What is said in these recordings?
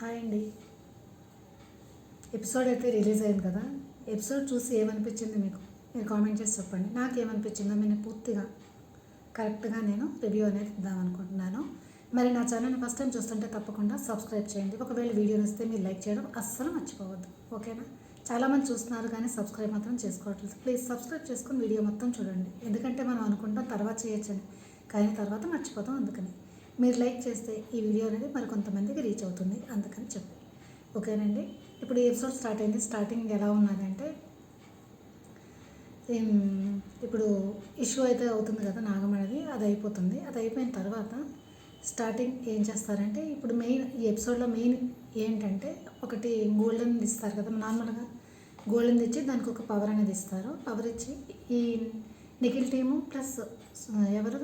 Hi అండి. Episode అయితే release అయింది కదా. ఎపిసోడ్ చూసి ఏమనిపించింది మీకు? మీరు కామెంట్ చేసి చెప్పండి. నాకు ఏమనిపించిందో నేను పూర్తిగా కరెక్ట్గా నేను రివ్యూ అనేది ఇద్దాం అనుకుంటున్నాను. మరి నా ఛానల్ని ఫస్ట్ టైం చూస్తుంటే తప్పకుండా సబ్స్క్రైబ్ చేయండి. ఒకవేళ వీడియో నచ్చితే మీరు లైక్ చేయడం అస్సలు మర్చిపోవద్దు. ఓకేనా చాలామంది చూస్తున్నారు కానీ సబ్స్క్రైబ్ మాత్రం చేసుకోవట్లేదు. ప్లీజ్ సబ్స్క్రైబ్ చేసుకుని వీడియో మొత్తం చూడండి. ఎందుకంటే మనం అనుకుంటాం తర్వాత చేయొచ్చని. కానీ తర్వాత మర్చిపోతాం అందుకని. మీరు లైక్ చేస్తే ఈ వీడియో అనేది మరి కొంతమందికి రీచ్ అవుతుంది. అందుకని చెప్పి. ఓకేనండి? ఇప్పుడు ఈ ఎపిసోడ్ స్టార్ట్ అయింది. స్టార్టింగ్ ఎలా ఉన్నదంటే ఇప్పుడు ఇష్యూ అయితే అవుతుంది కదా నాగమణిది అది అయిపోతుంది. అది అయిపోయిన తర్వాత స్టార్టింగ్ ఏం చేస్తారంటే ఇప్పుడు మెయిన్ ఈ ఎపిసోడ్లో మెయిన్ ఏంటంటే ఒకటి గోల్డెన్ ఇస్తారు కదా నార్మల్గా గోల్డెన్ ఇచ్చి దానికి ఒక పవర్ అనేది ఇస్తారు. పవర్ ఇచ్చి ఈ నిఖిల్ టీము ప్లస్ ఎవరు?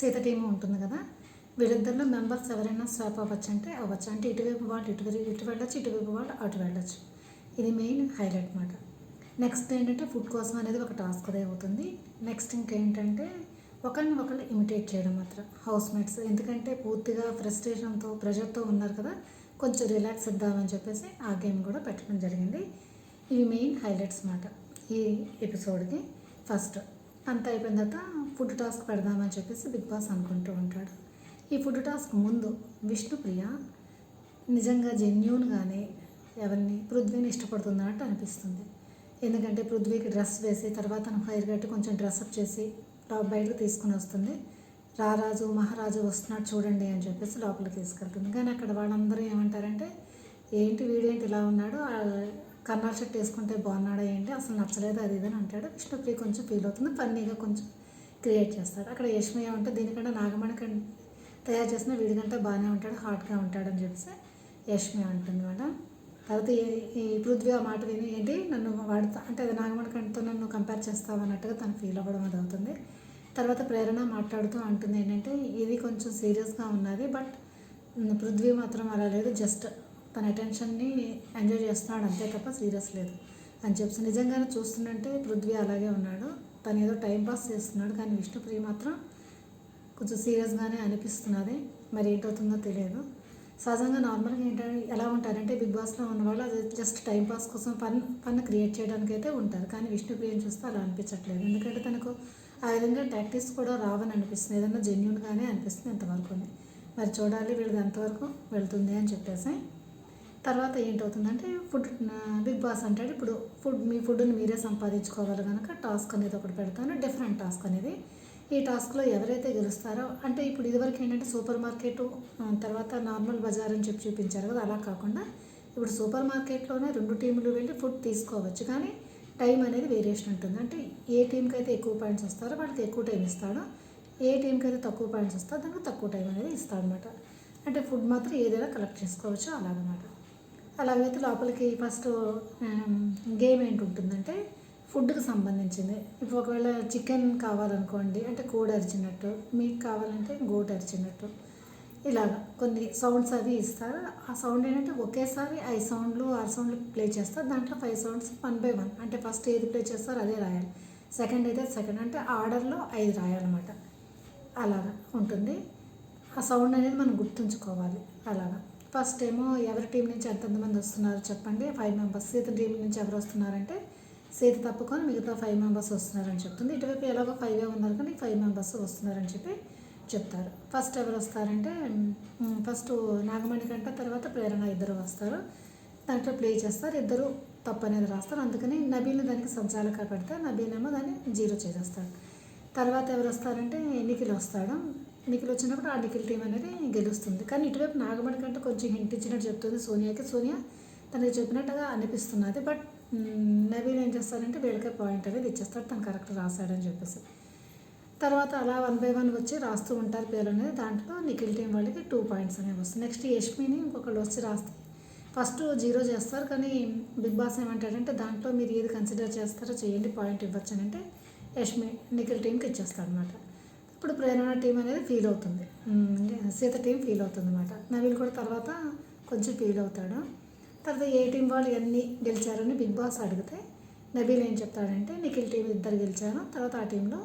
సీత టీము ఉంటుంది కదా వీళ్ళిద్దరిలో మెంబర్స్ ఎవరైనా స్వాప్ అవ్వచ్చు అంటే అవ్వచ్చు. అంటే ఇటువైపు వాళ్ళు ఇటు ఇటు వెళ్ళొచ్చు ఇటువైపు వాళ్ళు అటు వెళ్ళచ్చు. ఇది మెయిన్ హైలైట్ మాట. నెక్స్ట్ ఏంటంటే ఫుడ్ కోసం అనేది ఒక టాస్క్ అదే అవుతుంది. నెక్స్ట్ ఇంకేంటంటే ఒకరిని ఒకళ్ళు ఇమిటేట్ చేయడం మాత్రం. హౌస్ మేట్స్ ఎందుకంటే పూర్తిగా ఫ్రస్ట్రేషన్తో ప్రెషర్తో ఉన్నారు కదా కొంచెం రిలాక్స్ ఇద్దామని చెప్పేసి ఆ గేమ్ కూడా పెట్టడం జరిగింది. ఇవి మెయిన్ హైలైట్స్ మాట ఈ ఎపిసోడ్కి. ఫస్ట్ అంత అయిపోయిన తర్వాత ఫుడ్ టాస్క్ పెడదామని చెప్పేసి బిగ్ బాస్ అనుకుంటూ ఉంటాడు. ఈ ఫుడ్ టాస్క్ ముందు విష్ణుప్రియ నిజంగా జెన్యున్గానే ఎవరిని పృథ్వీని ఇష్టపడుతుందన్నట్టు అనిపిస్తుంది. ఎందుకంటే పృథ్వీకి డ్రెస్ వేసి తర్వాత తను హైర్ కట్టి కొంచెం డ్రెస్అప్ చేసి బయటకు తీసుకుని వస్తుంది. రారాజు మహారాజు వస్తున్నాడు చూడండి అని చెప్పేసి లోపలికి తీసుకెళ్తుంది. కానీ అక్కడ వాళ్ళందరూ ఏమంటారంటే ఏంటి వీడేంటి ఇలా ఉన్నాడు? ఆ కన్నాల షర్ట్ వేసుకుంటే బాగున్నాడా ఏంటి? అసలు నచ్చలేదు అది ఇది అని అంటాడు. విష్ణుప్రియ కొంచెం ఫీల్ అవుతుంది. ఫన్నీగా కొంచెం క్రియేట్ చేస్తాడు. అక్కడ యష్మయ్య అంటే దీనికంటే నాగమణి కంటే తయారు చేసిన వీడికంటే బాగానే ఉంటాడు హాట్గా ఉంటాడు అని చెప్పేసి యష్మి అంటుంది మేడం. తర్వాత ఈ- ఈ పృథ్వీ ఆ మాట విని ఏంటి నన్ను వాడుతా అంటే అది నాగమణి కంటితో నన్ను కంపేర్ చేస్తావు అన్నట్టుగా తను ఫీల్ అవ్వడం అది అవుతుంది తర్వాత ప్రేరణ మాట్లాడుతూ అంటుంది ఏంటంటే ఇది కొంచెం సీరియస్గా ఉన్నది బట్ పృథ్వీ మాత్రం అలా లేదు జస్ట్ తన అటెన్షన్ని ఎంజాయ్ చేస్తున్నాడు అంతే తప్ప సీరియస్ లేదు అని చెప్పి నిజంగానే చూస్తుందంటే పృథ్వీ అలాగే ఉన్నాడు తను ఏదో టైం పాస్ చేస్తున్నాడు కానీ విష్ణుప్రియ మాత్రం కొంచెం సీరియస్గానే అనిపిస్తున్నది. మరి ఏంటవుతుందో తెలియదు. సహజంగా నార్మల్గా ఏంటంటే ఎలా ఉంటారంటే బిగ్ బాస్లో ఉన్న వాళ్ళు అది జస్ట్ టైం పాస్ కోసం ఫన్ ఫన్ క్రియేట్ చేయడానికి అయితే ఉంటారు. కానీ విష్ణుప్రియని చూస్తే అలా అనిపించట్లేదు. ఎందుకంటే తనకు ఆ విధంగా ప్రాక్టీస్ కూడా రావని అనిపిస్తుంది. ఏదన్నా జెన్యున్గానే అనిపిస్తుంది ఇంతవరకు మరి చూడాలి వీళ్ళది ఎంతవరకు వెళ్తుంది అని చెప్పేసి. తర్వాత ఏంటవుతుందంటే ఫుడ్ బిగ్ బాస్ అంటాడు. ఇప్పుడు ఫుడ్ మీ ఫుడ్ని మీరే సంపాదించుకోవాలి కనుక టాస్క్ అనేది ఒకటి పెడతాను. డిఫరెంట్ టాస్క్ అనేది ఈ టాస్క్లో ఎవరైతే గెలుస్తారో అంటే ఇప్పుడు ఇదివరకు ఏంటంటే సూపర్ మార్కెట్ తర్వాత నార్మల్ బజార్ అని చెప్పి చూపించారు కదా అలా కాకుండా ఇప్పుడు సూపర్ మార్కెట్లోనే రెండు టీములు వెళ్ళి ఫుడ్ తీసుకోవచ్చు. కానీ టైం అనేది వేరియేషన్ ఉంటుంది. అంటే ఏ టీంకి అయితే ఎక్కువ పాయింట్స్ వస్తారో వాళ్ళకి ఎక్కువ టైం ఇస్తాడు. ఏ టీంకి అయితే తక్కువ పాయింట్స్ వస్తారో దానికి తక్కువ టైం అనేది ఇస్తాడనమాట అంటే ఫుడ్ మాత్రం ఏదైనా కలెక్ట్ చేసుకోవచ్చు అలాగనమాట. అలాగైతే లోపలికి ఫస్ట్ గేమ్ ఏంటి ఉంటుందంటే ఫుడ్కి సంబంధించింది. ఇప్పుడు ఒకవేళ చికెన్ కావాలనుకోండి అంటే కోడి అరిచినట్టు మీకు కావాలంటే గోట్ అరిచినట్టు ఇలాగ కొన్ని సౌండ్స్ అవి ఇస్తారు? ఆ సౌండ్ ఏంటంటే ఒకేసారి ఐదు సౌండ్లు ఆరు సౌండ్లు ప్లే చేస్తారు దాంట్లో five sounds one by one. అంటే ఫస్ట్ ఏది ప్లే చేస్తారో అదే రాయాలి. సెకండ్ అయితే సెకండ్. అంటే ఆర్డర్లో ఐదు రాయాలన్నమాట. అలాగా ఉంటుంది. ఆ సౌండ్ అనేది మనం గుర్తుంచుకోవాలి. అలాగా. ఫస్ట్ ఏమో ఎవరి టీం నుంచి ఎంతమంది వస్తున్నారు చెప్పండి. ఫైవ్ మెంబర్స్ ఇతర టీం నుంచి ఎవరు వస్తున్నారంటే సీత తప్పుకొని మిగతా ఫైవ్ మెంబర్స్ వస్తున్నారని చెప్తుంది. ఇటువైపు ఎలాగో ఫైవ్ ఉన్నారు కానీ ఫైవ్ మెంబర్స్ వస్తున్నారని చెప్పి చెప్తారు. ఫస్ట్ ఎవరు వస్తారంటే ఫస్ట్ నాగమణి కంట తర్వాత ప్రేరణ ఇద్దరు వస్తారు. దాంట్లో ప్లే చేస్తారు. ఇద్దరు తప్పు అనేది రాస్తారు. అందుకని నబీల్ని దానికి సంచాలక పెడితే నబీల్ ఏమో దాన్ని జీరో చేసేస్తాడు. తర్వాత ఎవరు వస్తారంటే నిఖిల్ వస్తాడు. నిఖిల్ వచ్చినప్పుడు ఆ నిఖిల్ టీం అనేది గెలుస్తుంది. కానీ ఇటువైపు నాగమణి కంటే కొంచెం హింట్ ఇచ్చినట్టు చెప్తుంది సోనియాకి. సోనియా తనకి చెప్పినట్టుగా అనిపిస్తున్నది. బట్ మ్, నవీన్ ఏం చేస్తారంటే వీళ్ళకే పాయింట్ అనేది ఇచ్చేస్తాడు తను కరెక్ట్ రాశాడని చెప్పేసి. తర్వాత అలా వన్ బై వన్ వచ్చి రాస్తూ ఉంటారు పేర్లు అనేది. దాంట్లో నిఖిల్ టీం వాళ్ళకి టూ పాయింట్స్ అనేవి వస్తాయి. నెక్స్ట్ యష్మిని ఇంకొకళ్ళు వచ్చి రాస్తే ఫస్ట్ జీరో చేస్తారు. కానీ బిగ్ బాస్ ఏమంటాడంటే దాంట్లో మీరు ఏది కన్సిడర్ చేస్తారో చేయండి పాయింట్ ఇవ్వచ్చు అని అంటే యష్మి నిఖిల్ టీంకి ఇచ్చేస్తాడు అనమాట ఇప్పుడు ప్రేరణ టీం అనేది ఫీల్ అవుతుంది. సీత టీం ఫీల్ అవుతుంది అనమాట నవీల్ కూడా తర్వాత కొంచెం ఫీల్ అవుతాడు. తర్వాత ఏ టీం వాళ్ళు ఎన్ని గెలిచారని బిగ్ బాస్ అడిగితే నబీల్ ఏం చెప్తాడంటే నిఖిల్ టీం ఇద్దరు గెలిచారు తర్వాత ఆ టీంలో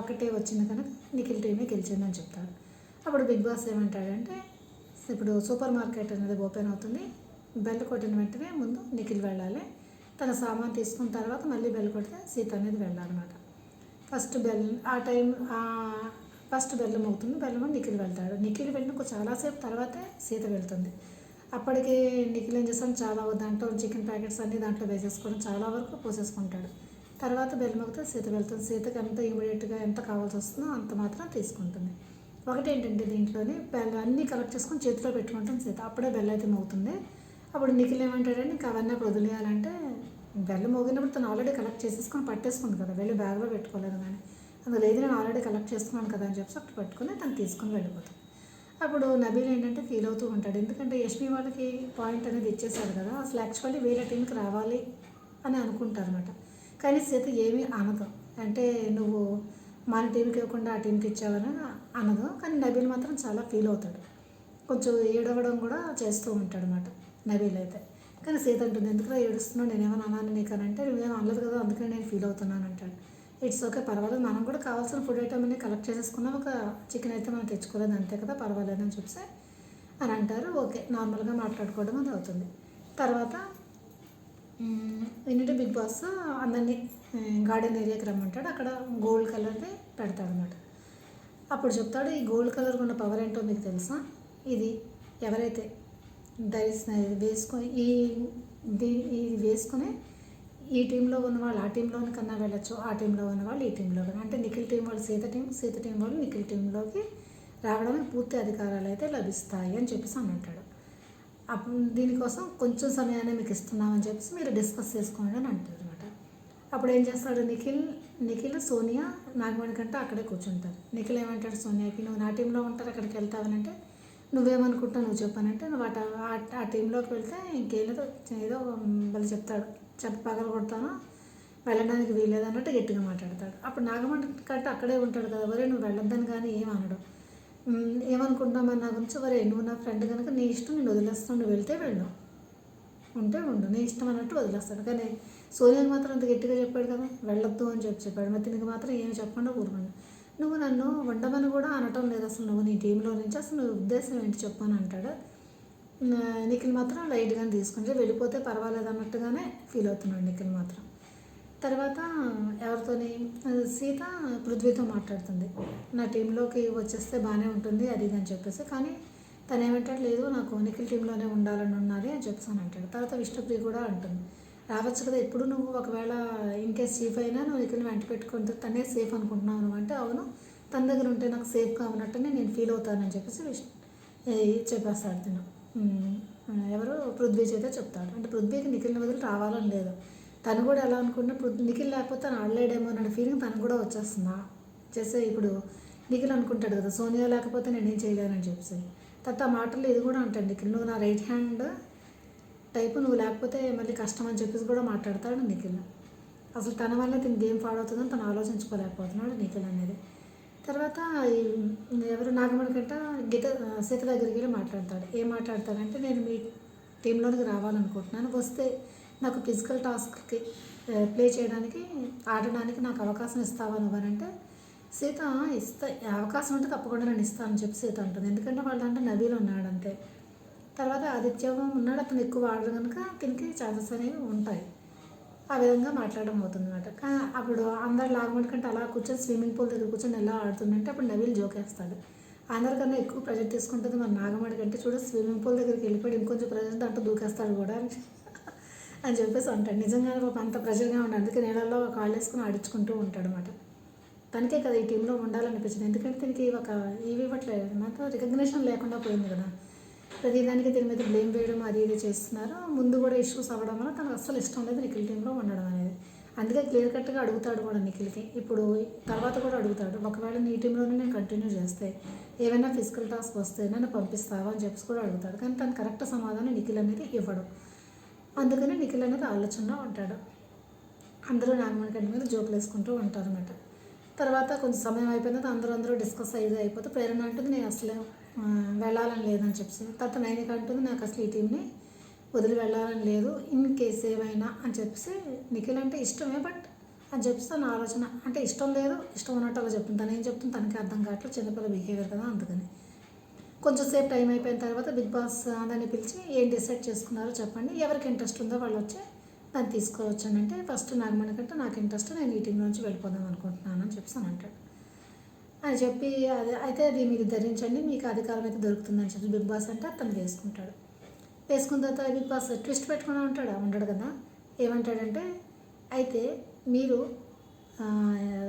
ఒకటే వచ్చింది కనుక నిఖిల్ టీమే గెలిచిందని చెప్తాడు. అప్పుడు బిగ్ బాస్ ఏమంటాడంటే ఇప్పుడు సూపర్ మార్కెట్ అనేది ఓపెన్ అవుతుంది బెల్ కొట్టిన వెంటనే ముందు నిఖిల్ వెళ్ళాలి తన సామాన్ తీసుకున్న తర్వాత మళ్ళీ బెల్ కొడితే సీత అనేది వెళ్ళాలన్నమాట. ఫస్ట్ బెల్ ఆ టైం ఫస్ట్ బెల్లం అవుతుంది బెల్లం నిఖిల్ వెళ్తాడు. నిఖిల్ వెళ్ళిన చాలాసేపు తర్వాతే సీత వెళ్తుంది. అప్పటికి నిఖిల్ ఏం చేస్తాను చాలా దాంట్లో చికెన్ ప్యాకెట్స్ అన్ని దాంట్లో వేసేసుకోవడం చాలా వరకు పోసేసుకుంటాడు. తర్వాత బెల్లం సీత వెళ్తుంది. సీతకి ఎంత ఇమీడియట్గా ఎంత కావాల్సి వస్తుందో అంత మాత్రం తీసుకుంటుంది. ఒకటి ఏంటంటే దీంట్లోనే బెల్లం అన్నీ కలెక్ట్ చేసుకొని చేతిలో పెట్టుకుంటాను సీత. అప్పుడే బెల్లం అయితే మోగుతుంది. అప్పుడు నిఖిల్ ఏమంటాడని ఇంకా అవన్నీ అప్పుడు వదిలేయాలంటే బెల్లం మోగినప్పుడు తను ఆల్రెడీ కలెక్ట్ చేసేసుకొని పట్టేసుకుంది కదా వెళ్ళి బ్యాగ్లో పెట్టుకోలేదు కానీ అందులో ఏది నేను ఆల్రెడీ కలెక్ట్ చేసుకున్నాను కదా అని చెప్పి అప్పుడు పట్టుకుని తను తీసుకొని వెళ్ళిపోతుంది. అప్పుడు నబీల్ ఏంటంటే ఫీల్ అవుతూ ఉంటాడు. ఎందుకంటే యష్మి వాళ్ళకి పాయింట్ అనేది ఇచ్చేశారు కదా. అసలు యాక్చువల్లీ వేరే టీంకి రావాలి అని అనుకుంటారు అనమాట కానీ సీత ఏమీ అనదు. అంటే నువ్వు మన టీంకి ఇవ్వకుండా ఆ టీంకి ఇచ్చావని అనదు. కానీ నబీల్ మాత్రం చాలా ఫీల్ అవుతాడు. కొంచెం ఏడవడం కూడా చేస్తూ ఉంటాడు అనమాట నబీల్ అయితే. కానీ సీత అంటుంది ఎందుకు ఏడుస్తున్నావు? నేనేమన్నా అన్నాను నీకు అని అంటే నువ్వేమో అనలేదు కదా. అందుకని నేను ఫీల్ అవుతున్నాను అంటాడు. ఇట్స్ ఓకే పర్వాలేదు. మనం కూడా కావాల్సిన ఫుడ్ ఐటమ్ అన్ని కలెక్ట్ చేసేసుకున్నాం ఒక చికెన్ అయితే మనం తెచ్చుకోలేదు. అంతే కదా పర్వాలేదు అని చెప్పి అని అంటారు. ఓకే నార్మల్గా మాట్లాడుకోవడం అది అవుతుంది. తర్వాత ఏంటంటే బిగ్ బాస్ అందరినీ గార్డెన్ ఏరియాకి రమ్మంటాడు. అక్కడ గోల్డ్ కలర్ది పెడతాడు అనమాట అప్పుడు చెప్తాడు ఈ గోల్డ్ కలర్ ఉన్న పవర్ ఏంటో మీకు తెలుసా? ఇది ఎవరైతే ధరిస్తున్న వేసుకొని ఈ దీ ఇది వేసుకునే ఈ టీంలో ఉన్న వాళ్ళు ఆ టీంలోని కన్నా వెళ్ళొచ్చు ఆ టీంలో ఉన్న వాళ్ళు ఈ టీంలో కన్నా అంటే నిఖిల్ టీం వాళ్ళు సీత టీం సీత టీం వాళ్ళు నిఖిల్ టీంలోకి రావడానికి పూర్తి అధికారాలు అయితే లభిస్తాయి అని చెప్పేసి అని అంటాడు. అప్పుడు దీనికోసం కొంచెం సమయాన్ని మీకు ఇస్తున్నామని చెప్పేసి మీరు డిస్కస్ చేసుకోండి అని అంటారు అనమాట అప్పుడు ఏం చేస్తాడు నిఖిల్ నిఖిల్ సోనియా నాగమణి కంటే అక్కడే కూర్చుంటారు. నిఖిల్ ఏమంటాడు సోనియాకి నువ్వు నా టీంలో ఉంటారు అక్కడికి వెళ్తావని అంటే నువ్వేమనుకుంటావు నువ్వు చెప్పానంటే నువ్వు ఆ- ఆ టీంలోకి వెళ్తే ఇంకేదో ఏదో వాళ్ళు చెప్తాడు. చెప్ప పగలు కొడతాను? వెళ్ళడానికి వీల్లేదు అన్నట్టు గట్టిగా మాట్లాడతాడు. అప్పుడు నాగమంట కంటే అక్కడే ఉంటాడు కదా వరే నువ్వు వెళ్ళొద్దని కానీ ఏం అనడు. ఏమనుకుంటున్నావు నా గురించి? వరే నువ్వు నా ఫ్రెండ్ కనుక నీ ఇష్టం నేను వదిలేస్తాను నువ్వు వెళ్తే వెళ్ళు. ఉంటే ఉండు నీ ఇష్టం అన్నట్టు వదిలేస్తాడు. కానీ సోనియాకి మాత్రం అంత గట్టిగా చెప్పాడు కదా వెళ్ళొద్దు అని చెప్పి చెప్పాడు. మరి దీనికి మాత్రం ఏం చెప్పకుండా ఊరుకోండి నువ్వు నన్ను వండమని కూడా అనటం లేదు అసలు నువ్వు నీ టీంలో నుంచి అసలు నువ్వు ఉద్దేశం ఏంటి చెప్పు అని అంటాడు. నిఖిల్ మాత్రం లైట్గానే తీసుకుంటే వెళ్ళిపోతే పర్వాలేదు అన్నట్టుగానే ఫీల్ అవుతున్నాడు నిఖిల్ మాత్రం. తర్వాత ఎవరితోని సీత పృథ్వీతో మాట్లాడుతుంది. నా టీంలోకి వచ్చేస్తే బాగానే ఉంటుంది అది ఇది అని చెప్పేసి. కానీ తను ఏమంటాడు లేదు నాకు నిఖిల్ టీంలోనే ఉండాలని ఉన్నది అని చెప్పేసి అని అంటాడు. తర్వాత విష్ణుప్రియ కూడా అంటుంది. రావచ్చు కదా ఎప్పుడు నువ్వు ఒకవేళ ఇన్ కేస్ చీఫ్ అయినా నువ్వు నిఖిల్ని వెంట పెట్టుకుంటే తనే సేఫ్ అనుకుంటున్నావు నువ్వు అంటే అవును తన దగ్గర ఉంటే నాకు సేఫ్గా ఉన్నట్టునే నేను ఫీల్ అవుతానని చెప్పేసి విష్ణు చెప్పేస్తాడు తిన్నాను ఎవరు పృథ్వీ చేత చెప్తాడు. అంటే పృథ్వీకి నిఖిల్ని వదిలి రావాలని లేదు. తను కూడా ఎలా అనుకున్నా పృథ్వీ నిఖిల్ లేకపోతే తను ఆడలేడేమో అనే ఫీలింగ్ తను కూడా వచ్చేస్తుందా? చేస్తే ఇప్పుడు నిఖిల్ అనుకుంటాడు కదా సోనియా లేకపోతే నేనేం చేయలేనని చెప్పేసి. తర్వాత ఆ మాటలు ఇది కూడా అంటాడు నిఖిల్ నువ్వు నా రైట్ హ్యాండ్ టైపు నువ్వు లేకపోతే మళ్ళీ కష్టం అని చెప్పేసి కూడా మాట్లాడతాడు నిఖిల్. అసలు తన వల్ల తిని గేమ్ పాడవుతుందని తను ఆలోచించుకోలేకపోతున్నాడు నిఖిల్ అనేది. తర్వాత ఎవరు నాగమణి గంట గీత సీత దగ్గరికి వెళ్ళి మాట్లాడతాడు. ఏం మాట్లాడతాడంటే నేను మీ టీంలోనికి రావాలనుకుంటున్నాను. వస్తే నాకు ఫిజికల్ టాస్క్కి ప్లే చేయడానికి ఆడడానికి నాకు అవకాశం ఇస్తావా నువ్వు? అంటే సీత ఇస్తా అవకాశం ఉంటే తప్పకుండా నేను ఇస్తానని చెప్పి సీత అంటుంది. ఎందుకంటే వాళ్ళ అంటే నదిలో ఉన్నాడు అంతే. తర్వాత ఆదిత్యం ఉన్నాడు అతను ఎక్కువ ఆడరు కనుక దీనికి ఛాన్సెస్ అనేవి ఉంటాయి. ఆ విధంగా మాట్లాడడం అవుతుంది కానీ అప్పుడు అందరు లాగమడి కంటే అలా కూర్చొని స్విమ్మింగ్ పూల్ దగ్గర కూర్చొని ఎలా ఆడుతుందంటే అప్పుడు నవీల్ జోకేస్తాడు అందరికన్నా ఎక్కువ ప్రెజర్ తీసుకుంటుంది మన నాగమడి కంటే చూడు స్విమ్మింగ్ పూల్ దగ్గరికి వెళ్ళిపోయి ఇంకొంచెం ప్రెజర్ దాంట్లో దూకేస్తాడు కూడా అని చెప్పేసి అంటాడు. నిజంగానే ఒక అంత ప్రెజర్గా ఉండే అందుకే నీళ్ళల్లో కాళ్ళు వేసుకుని ఆడించుకుంటూ ఉంటాడు అనమాట తనకే కదా ఈ టీంలో ఉండాలనిపించింది. ఎందుకంటే దీనికి ఒక ఇవి ఇవ్వట్లేదు. మాత్రం రికగ్నేషన్ లేకుండా పోయింది కదా. ప్రతిదానికి దీని మీద బ్లేమ్ వేయడం అది ఇది చేస్తున్నారు. ముందు కూడా ఇష్యూస్ అవ్వడం వల్ల తనకు అస్సలు ఇష్టం లేదు నిఖిల్ టీంలో ఉండడం అనేది. అందుకే క్లియర్ కట్గా అడుగుతాడు కూడా నిఖిల్కి. ఇప్పుడు తర్వాత కూడా అడుగుతాడు ఒకవేళ నీ టీంలోనే నేను కంటిన్యూ చేస్తే ఏమైనా ఫిజికల్ టాస్క్ వస్తే నన్ను పంపిస్తావా? అని చెప్పి కూడా అడుగుతాడు. కానీ తను కరెక్ట్ సమాధానం నిఖిల్ అనేది ఇవ్వడు. అందుకని నిఖిల్ అనేది ఆలోచనలో ఉంటాడు. అందరూ నాగమణి గడ్డి మీద జోకులు వేసుకుంటూ ఉంటారు అనమాట తర్వాత కొంచెం సమయం అయిపోయిన అందరూ అందరూ డిస్కస్ అయ్యేది అయిపోతే ప్రేరణ అంటుంది నేను అసలు వెళ్ళాలని లేదని చెప్పి తర్వాత నైన్ అంటుంది నాకు అసలు ఈ టీంని వదిలి వెళ్ళాలని లేదు. ఇన్ కేస్ ఏమైనా అని చెప్పేసి నిఖిల్ అంటే ఇష్టమే బట్ అని చెప్పి నా ఆలోచన. అంటే ఇష్టం లేదు ఇష్టం ఉన్నట్టు అలా చెప్తుంది. తను ఏం చెప్తుంది? తనకి అర్థం కావట్లేదు. చిన్నపిల్ల బిహేవియర్ కదా అందుకని. కొంచెం సేపు టైం అయిపోయిన తర్వాత బిగ్ బాస్ దాన్ని పిలిచి ఏం డిసైడ్ చేసుకున్నారో చెప్పండి. ఎవరికి ఇంట్రెస్ట్ ఉందో వాళ్ళు వచ్చి దాన్ని తీసుకోవచ్చు అంటే ఫస్ట్ నాగమణి కంటే నాకు ఇంట్రెస్ట్ నేను ఈ టీం నుంచి వెళ్ళిపోదాం అనుకుంటున్నాను అని చెప్పి అని అంటాడు. అని చెప్పి అదే అయితే అది మీరు ధరించండి మీకు అధికారం అయితే దొరుకుతుందని చెప్పి బిగ్ బాస్ అంటే అతను వేసుకుంటాడు వేసుకున్న తర్వాత బిగ్ బాస్ ట్విస్ట్ పెట్టుకుని ఉంటాడు ఉంటాడు కదా. ఏమంటాడంటే అయితే మీరు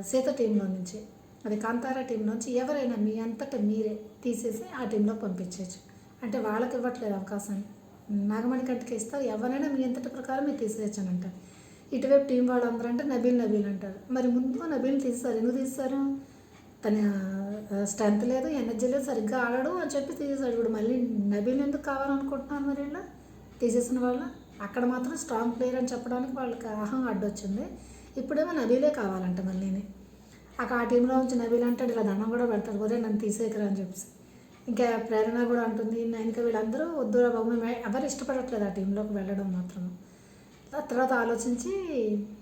సీత టీంలో నుంచి అది కాంతారా టీం నుంచి ఎవరైనా మీ అంతటా మీరే తీసేసి ఆ టీంలో పంపించవచ్చు అంటే వాళ్ళకి ఇవ్వట్లేదు అవకాశం. నాగమణి కంటికి ఇస్తారు ఎవరైనా మీ అంతటి ప్రకారం మీరు తీసేయచ్చు అని అంటారు ఇటువైపు టీం వాళ్ళందరూ అంటే నబీల్ నబీల్ అంటారు. మరి ముందు నబీల్ తీస్తారు ఎందుకు తీస్తారు తన స్ట్రెంత్ లేదు ఎనర్జీ లేదు సరిగ్గా ఆడడు అని చెప్పి తీసేసాడు ఇప్పుడు మళ్ళీ నబీల్ ఎందుకు కావాలనుకుంటున్నాను మరి ఇలా తీసేసిన వాళ్ళు? అక్కడ మాత్రం స్ట్రాంగ్ ప్లేయర్ అని చెప్పడానికి వాళ్ళకి అహం అడ్డొచ్చింది. ఇప్పుడేమో నబీలే కావాలంట మళ్ళీని అక్కడ ఆ టీంలో నుంచి నబీల్ అంటాడు ఇలా దండం కూడా పెడతాడు ఒరే నన్ను తీసేయకరా అని చెప్పి ఇంకా ప్రేరణ కూడా అంటుంది ఇంకా వీళ్ళందరూ వద్దురా బాబు మేము ఎవరు ఇష్టపడట్లేదు ఆ టీంలోకి వెళ్ళడం మాత్రం. ఆ తర్వాత ఆలోచించి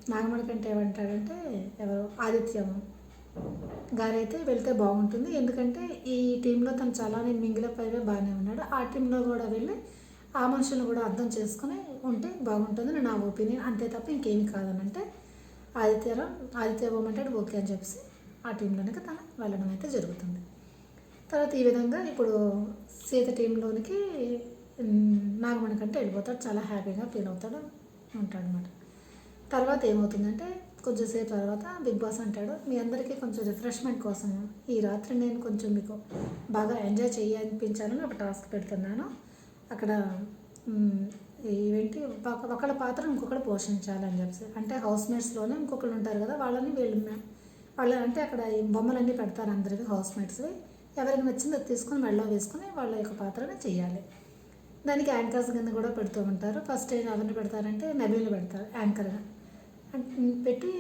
నాగమణి కంటే ఏమంటాడంటే ఎవరు? ఆదిత్యము. గారైతే వెళ్తే బాగుంటుంది. ఎందుకంటే ఈ టీంలో తను చాలా నేను మింగిలప్ బాగానే ఉన్నాడు. ఆ టీంలో కూడా వెళ్ళి ఆ మనుషులను కూడా అర్థం చేసుకుని ఉంటే బాగుంటుంది నా ఒపీనియన్. అంతే తప్ప ఇంకేమి కాదనంటే ఆదిత్యరావు ఆదిత్య బొమ్మంటాడు ఓకే అని చెప్పేసి ఆ టీంలోనికి తను వెళ్ళడం అయితే జరుగుతుంది. తర్వాత ఈ విధంగా ఇప్పుడు సీత టీంలోనికి నాగమణి కంటే వెళ్ళిపోతాడు. చాలా హ్యాపీగా ఫీల్ అవుతాడు ఉంటాడు అనమాట తర్వాత ఏమవుతుందంటే కొంచెంసేపు తర్వాత బిగ్ బాస్ అంటాడు. మీ అందరికీ కొంచెం రిఫ్రెష్మెంట్ కోసం ఈ రాత్రి నేను కొంచెం మీకు బాగా ఎంజాయ్ చేయాలనిపించాలని ఒక టాస్క్ పెడుతున్నాను. అక్కడ మ్, ఇవేంటి ఒక ఒకళ్ళ పాత్ర ఇంకొకరు పోషించాలని చెప్పి అంటే హౌస్ మేట్స్లోనే ఇంకొకరు ఉంటారు కదా వాళ్ళని వీళ్ళు మే- వాళ్ళ అంటే అక్కడ ఈ బొమ్మలన్నీ పెడతారు అందరికీ హౌస్ మేట్స్వి ఎవరికి నచ్చింది అది తీసుకొని మెడలో వేసుకొని వాళ్ళ యొక్క పాత్రని చేయాలి. దానికి యాంకర్స్ కింద కూడా పెడుతూ ఉంటారు. ఫస్ట్ ఏం ఎవరిని పెడతారంటే నబీలు పెడతారు యాంకర్గా పెట్టి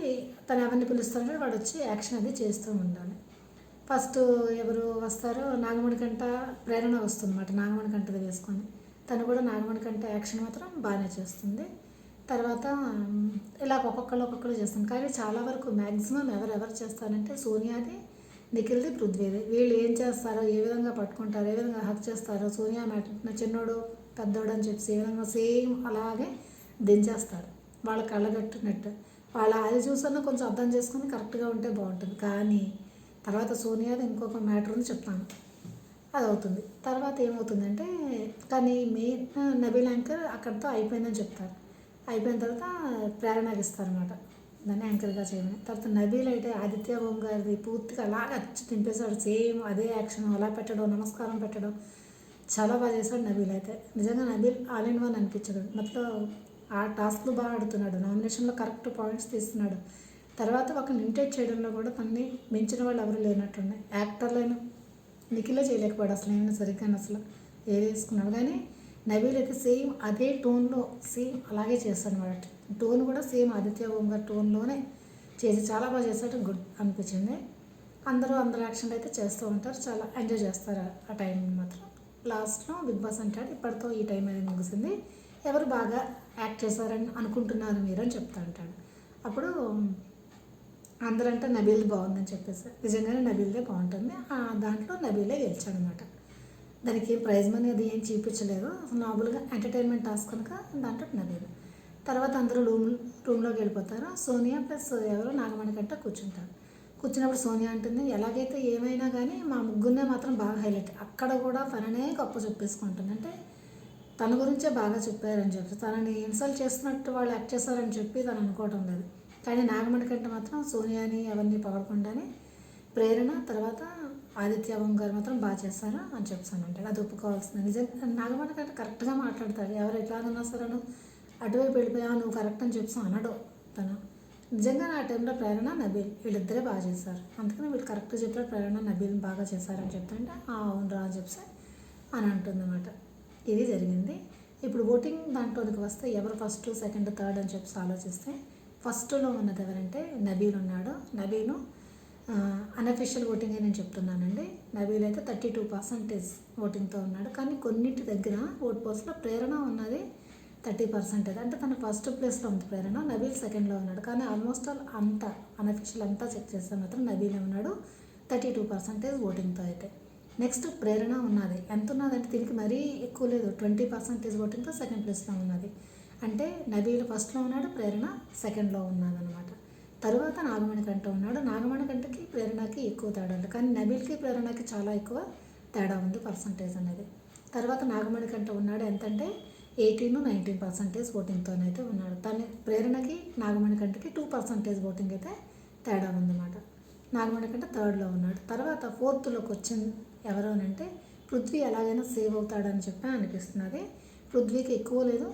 తను ఎవరిని పిలుస్తాడో వాడు వచ్చి యాక్షన్ అది చేస్తూ ఉండాలి. ఫస్ట్ ఎవరు వస్తారో నాగమణి కంట ప్రేరణ వస్తుంది అన్నమాట నాగమణి కంటది వేసుకొని. తను కూడా నాగమణి కంట యాక్షన్ మాత్రం బాగానే చేస్తుంది. తర్వాత ఇలా ఒక్కొక్కరు ఒక్కొక్కరు చేస్తాం. కానీ చాలా వరకు మ్యాక్సిమం ఎవరెవరు చేస్తారంటే సోనియాది నిఖిల్ది పృథ్వీది. వీళ్ళు ఏం చేస్తారో ఏ విధంగా పట్టుకుంటారో ఏ విధంగా హక్ చేస్తారో సోనియా మ్యాట్ చిన్నోడు పెద్దోడు అని చెప్పి ఏ విధంగా సేమ్ అలాగే దించేస్తారు వాళ్ళ కళ్ళగట్టినట్టు వాళ్ళ అది చూసన్నా కొంచెం అర్థం చేసుకొని కరెక్ట్గా ఉంటే బాగుంటుంది. కానీ తర్వాత సోనియాది ఇంకొక మ్యాటర్ ఉంది చెప్తాను. అది అవుతుంది తర్వాత ఏమవుతుందంటే కానీ మెయిన్ నబీల్ యాంకర్ అక్కడితో అయిపోయిందని చెప్తారు. అయిపోయిన తర్వాత ప్రేరణకి ఇస్తారనమాట దాన్ని యాంకర్గా చేయమని. తర్వాత నబీల్ అయితే ఆదిత్య ఓం గారిది పూర్తిగా అలాగ అచ్చి తింపేశాడు. సేమ్ అదే యాక్షన్ అలా పెట్టడం నమస్కారం పెట్టడం. చాలా బాగా చేశాడు నబీల్ అయితే. నిజంగా నబీల్ ఆల్ ఇన్ వన్ అనిపించాడు. మొత్తం ఆ టాస్క్లు బాగా ఆడుతున్నాడు. నామినేషన్లో కరెక్ట్ పాయింట్స్ తీస్తున్నాడు. తర్వాత ఒక ఇమిటేట్ చేయడంలో కూడా తనని మించిన వాళ్ళు ఎవరు లేనట్టున్నాయి యాక్టర్లైన నిఖిలే చేయలేకపోయాడు అసలు ఏమైనా సరిగ్గా అసలు ఏది వేసుకున్నాడు. కానీ నవీల్ అయితే సేమ్ అదే టోన్లో సేమ్ అలాగే చేస్తాడు అనమాట టోన్ కూడా సేమ్ ఆదిత్య ఓం గారి టోన్లోనే చేసి చాలా బాగా చేశాడు. గుడ్ అనిపించింది. అందరూ అందరు యాక్షన్ అయితే చేస్తూ ఉంటారు. చాలా ఎంజాయ్ చేస్తారు ఆ- ఆ టైం మాత్రం. లాస్ట్లో బిగ్ బాస్ అంటాడు ఇప్పటితో ఈ టైం అనేది ముగిసింది. ఎవరు బాగా యాక్ట్ చేశారని అనుకుంటున్నారు మీరు అని చెప్తా ఉంటాడు. అప్పుడు అందరంటే నబీల్ బాగుందని చెప్పేసి. నిజంగానే నబీల్దే బాగుంటుంది. ఆ దాంట్లో నబీలే గెలిచాడనమాట దానికి ఏం ప్రైజ్ మనీ అది ఏం చూపించలేదు. నార్మల్గా ఎంటర్టైన్మెంట్ టాస్క్ కనుక దాంట్లో నబీల్. తర్వాత అందరూ రూమ్ రూమ్లోకి వెళ్ళిపోతారు. సోనియా ప్లస్ ఎవరో నాగమణి కంటే కూర్చుంటారు. కూర్చున్నప్పుడు సోనియా అంటుంది ఎలాగైతే ఏమైనా కానీ మా ముగ్గురినే మాత్రం బాగా హైలైట్. అక్కడ కూడా తననే గొప్ప చెప్పేసుకుంటుంది. అంటే తన గురించే బాగా చెప్పారని చెప్పి తనని ఇన్సల్ట్ చేస్తున్నట్టు వాళ్ళు యాక్ట్ చేశారని చెప్పి తను అనుకోవటం లేదు. కానీ నాగమణి కంటే మాత్రం సోనియాని ఎవరిని పగలకుండానే ప్రేరణ తర్వాత ఆదిత్య గారు మాత్రం బాగా చేశారు అని చెప్పాను అంటాడు. అది ఒప్పుకోవాల్సింది. నిజంగా నాగమణి కంటే కరెక్ట్గా మాట్లాడతాడు. ఎవరు ఎట్లాగన్నా సరే నువ్వు అటువైపు వెళ్ళిపోయావు నువ్వు కరెక్ట్ అని చెప్పి అనడు తను. నిజంగా ఆ టైంలో ప్రేరణ నబీల్ వీళ్ళిద్దరే బాగా చేశారు. అందుకని వీళ్ళు కరెక్ట్ చెప్పారు. ప్రేరణ నబీల్ బాగా చేశారని చెప్తుంటే "ఆ, అవును రా అని చెప్పి అని అంటుందన్నమాట. ఇది జరిగింది. ఇప్పుడు ఓటింగ్ దాంట్లోకి వస్తే ఎవరు ఫస్ట్ సెకండ్ థర్డ్ అని చెప్పి ఆలోచిస్తే ఫస్ట్లో ఉన్నది ఎవరంటే నబీల్ ఉన్నాడు. నబీను అన్అఫిషియల్ ఓటింగ్ నేను చెప్తున్నానండి. నబీల్ అయితే థర్టీ టూ పర్సెంటేజ్ ఓటింగ్తో ఉన్నాడు. కానీ కొన్నింటి దగ్గర ఓట్ పోస్ట్లో ప్రేరణ ఉన్నది థర్టీ పర్సెంటేజ్. అంటే తన ఫస్ట్ ప్లేస్లో ఉంది ప్రేరణ నబీల్ సెకండ్లో ఉన్నాడు. కానీ ఆల్మోస్ట్ ఆల్ అంతా అన్అఫిషియల్ అంతా చెక్ చేస్తే మాత్రం నబీలే ఉన్నాడు థర్టీ టూ పర్సెంటేజ్ ఓటింగ్తో అయితే. నెక్స్ట్ ప్రేరణ ఉన్నది. ఎంత ఉన్నదంటే దీనికి మరీ ఎక్కువ లేదు. ట్వంటీ పర్సెంటేజ్ ఓటింగ్తో సెకండ్ ప్లేస్లో ఉన్నది. అంటే నబీల్ ఫస్ట్లో ఉన్నాడు ప్రేరణ సెకండ్లో ఉన్నదన్నమాట. తర్వాత నాగమణి కంట ఉన్నాడు. నాగమణి కంటకి ప్రేరణకి ఎక్కువ తేడా ఉంది. కానీ నబీల్కి ప్రేరణకి చాలా ఎక్కువ తేడా ఉంది పర్సంటేజ్ అనేది. తర్వాత నాగమణి కంట ఉన్నాడు ఎంతంటే ఎయిటీన్ నైన్టీన్ పర్సంటేజ్ ఓటింగ్తోనైతే ఉన్నాడు. తన ప్రేరణకి నాగమణి కంటకి టూ పర్సంటేజ్ ఓటింగ్ అయితే తేడా ఉందన్నమాట. నాగమణి కంటే థర్డ్లో ఉన్నాడు. తర్వాత ఫోర్త్లోకి వచ్చింది ఎవరు అని అంటే పృథ్వీ ఎలాగైనా సేవ్ అవుతాడని చెప్పి అనిపిస్తున్నది. పృథ్వీకి ఎక్కువ లేదు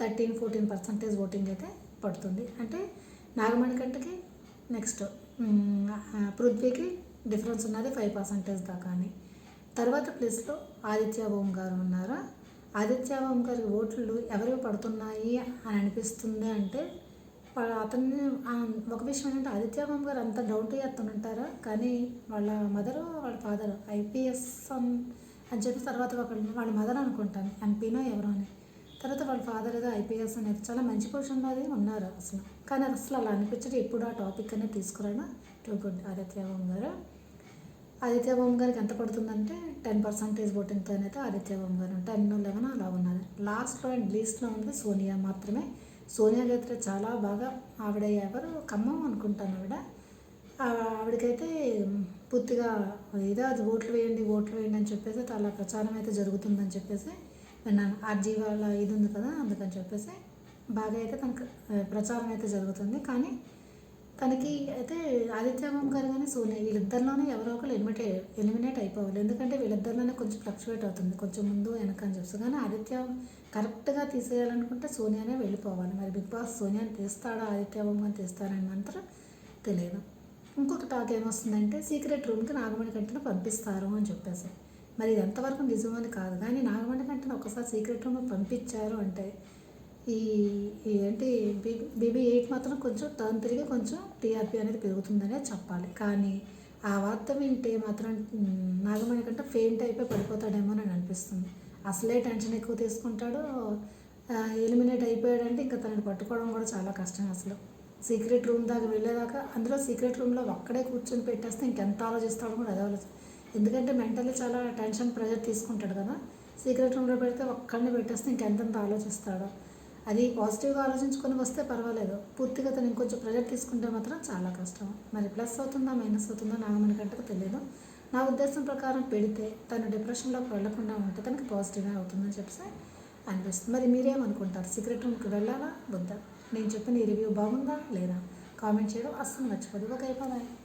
థర్టీన్ ఫోర్టీన్ పర్సంటేజ్ ఓటింగ్ అయితే పడుతుంది. అంటే నాగమణికంటకి నెక్స్ట్ పృథ్వీకి డిఫరెన్స్ ఉన్నది ఫైవ్ పర్సంటేజ్ దాకా అని. తర్వాత ప్లేస్లో ఆదిత్య ఓం గారు ఉన్నారు? ఆదిత్య ఓం గారి ఓట్లు ఎవరికి పడుతున్నాయి అని అనిపిస్తుంది అంటే అతన్ని ఒక విషయం ఏంటంటే ఆదిత్య మామ గారు అంత డౌట్ చేస్తుంటారా కానీ వాళ్ళ మదరు వాళ్ళ ఫాదర్ ఐపీఎస్ అని చెప్పి తర్వాత ఒకళ్ళు వాళ్ళ మదర్ అనుకుంటాను ఎంపీనో ఎవరో అని. తర్వాత వాళ్ళ ఫాదర్ ఏదో ఐపీఎస్ అనేది చాలా మంచి పొజిషన్లో అది ఉన్నారు అసలు. కానీ అసలు అలా అనిపించడం ఎప్పుడు ఆ టాపిక్ అనేది తీసుకురాను? టూ గుడ్ ఆదిత్య మామ గారు. ఆదిత్య ఓం గారికి ఎంత పడుతుందంటే టెన్ పర్సెంటేజ్ ఓటింగ్తో అయితే ఆదిత్య ఓం గారు టెన్ లెవెన్ అలా ఉన్నారు. లాస్ట్లో అండ్ లీస్ట్లో ఉంది సోనియా మాత్రమే. సోనియా అయితే చాలా బాగా ఆవిడ ఎవరు ఖమ్మం అనుకుంటాను ఆవిడ. ఆవిడకైతే పూర్తిగా ఏదో అది ఓట్లు వేయండి ఓట్లు వేయండి అని చెప్పేసి చాలా ప్రచారం అయితే జరుగుతుందని చెప్పేసి విన్నాను. ఆర్జీ వాళ్ళ ఇది ఉంది కదా అందుకని చెప్పేసి బాగా అయితే తనకు ప్రచారం అయితే జరుగుతుంది. కానీ తనకి అయితే ఆదిత్యవం గారు కానీ సోనియా వీళ్ళిద్దరిలోనే ఎవరో ఒకరు ఎలిమినేట్ ఎలిమినేట్ అయిపోవాలి. ఎందుకంటే వీళ్ళిద్దరిలోనే కొంచెం ఫ్లక్చువేట్ అవుతుంది. కొంచెం ముందు వెనక అని చెప్పి కానీ ఆదిత్య కరెక్ట్గా తీసేయాలనుకుంటే సోనియానే వెళ్ళిపోవాలి. మరి బిగ్ బాస్ సోనియాని తీస్తాడా ఆదిత్యవం గారిని తీస్తాడని మాత్రం తెలియదు. ఇంకొక టాక్ ఏమొస్తుందంటే సీక్రెట్ రూమ్కి నాగమణి కంటను పంపిస్తారు అని చెప్పేసి. మరి ఇది ఎంతవరకు నిజమని కాదు. కానీ నాగమణి కంటను ఒకసారి సీక్రెట్ రూమ్ పంపించారు అంటే ఈ ఏంటి బీబీ ఎయిట్ మాత్రం కొంచెం టర్న్ తిరిగి కొంచెం టీఆర్పీ అనేది పెరుగుతుందనే చెప్పాలి. కానీ ఆ వార్త వింటే మాత్రం నాగమణి కంటే ఫెయింట్ అయిపోయి పడిపోతాడేమో అని అనిపిస్తుంది. అసలే టెన్షన్ ఎక్కువ తీసుకుంటాడు. ఎలిమినేట్ అయిపోయాడంటే ఇంకా తనని పట్టుకోవడం కూడా చాలా కష్టం అసలు. సీక్రెట్ రూమ్ దాకా వెళ్ళేదాకా అందులో సీక్రెట్ రూమ్లో ఒక్కడే కూర్చొని పెట్టేస్తే ఇంకెంత ఆలోచిస్తాడో కూడా అదే ఆలోచన. ఎందుకంటే మెంటల్లీ చాలా టెన్షన్ ప్రెజర్ తీసుకుంటాడు కదా. సీక్రెట్ రూమ్లో పెడితే ఒక్కడిని పెట్టేస్తే ఇంకెంతంత ఆలోచిస్తాడో. అది పాజిటివ్గా ఆలోచించుకొని వస్తే పర్వాలేదు. పూర్తిగా తను ఇంకొంచెం ప్రెజర్ తీసుకుంటే మాత్రం చాలా కష్టం. మరి ప్లస్ అవుతుందా మైనస్ అవుతుందా నాగమణి కంటకు తెలియదు నా ఉద్దేశం ప్రకారం పెడితే తను డిప్రెషన్లోకి వెళ్ళకుండా ఉంటే తనకి పాజిటివ్గా అవుతుందని చెప్పేసి అనిపిస్తుంది. మరి మీరేమనుకుంటారు? సీక్రెట్ రూమ్కి వెళ్ళాలా? వద్దా? నేను చెప్పిన ఈ రివ్యూ బాగుందా లేదా? కామెంట్ చేయడం అస్సలు మర్చిపోదు. ఒక అయిపోయి